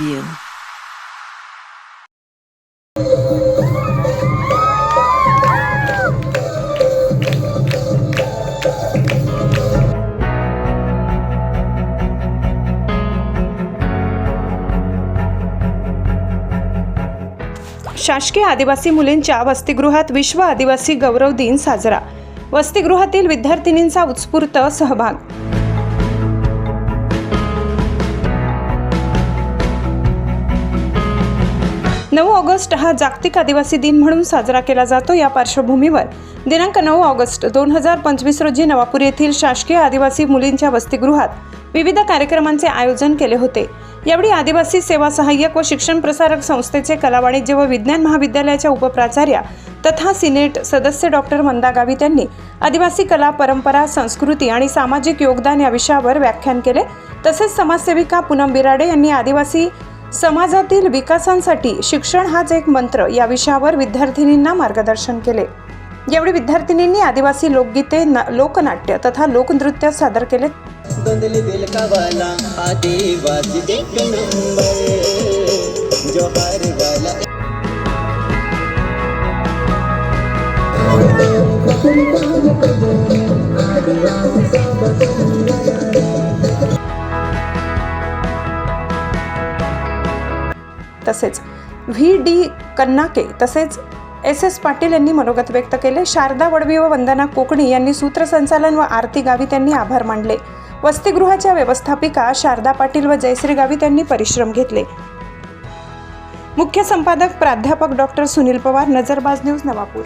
you. शासकीय आदिवासी मुलींच्या वसतिगृहात विश्व आदिवासी गौरव दिन साजरा वसतिगृहातील विद्यार्थिनींचा उत्स्फूर्त सहभाग नऊ ऑगस्ट हा जागतिक आदिवासी दिन म्हणून साजरा केला जातो या पार्श्वभूमीवर. दिनांक नऊ ऑगस्ट दोन हजार पंचवीस रोजी नवापूर येथील शासकीय आदिवासी मुलींच्या वसतिगृहात विविध कार्यक्रमांचे आयोजन केले होते. यावेळी आदिवासी सेवा सहाय्यक व शिक्षण प्रसारक संस्थेचे कला वाणिज्य व विज्ञान महाविद्यालयाच्या उपप्राचार्या तथा सिनेट सदस्य डॉक्टर मंदा गावित यांनी आदिवासी कला परंपरा संस्कृती आणि सामाजिक योगदान या विषयावर व्याख्यान केले. तसेच समाजसेविका पूनम बिराडे यांनी आदिवासी समाजातील विकासांसाठी शिक्षण हाच एक मंत्र या विषयावर विद्यार्थिनींना मार्गदर्शन केले. यावेळी विद्यार्थिनींनी आदिवासी लोकगीते लोकनाट्य तथा लोकनृत्य सादर केले. आदिवासी। तसेच व्ही डी कन्नाके तसेच एस एस पाटील यांनी मनोगत व्यक्त केले. शारदा वडवी व वंदना कोकणी यांनी सूत्रसंचालन व आरती गावित यांनी आभार मानले. वसतिगृहाच्या व्यवस्थापिका शारदा पाटील व जयश्री गावित यांनी परिश्रम घेतले. मुख्य संपादक प्राध्यापक डॉक्टर सुनील पवार नजरबाज न्यूज नवापूर.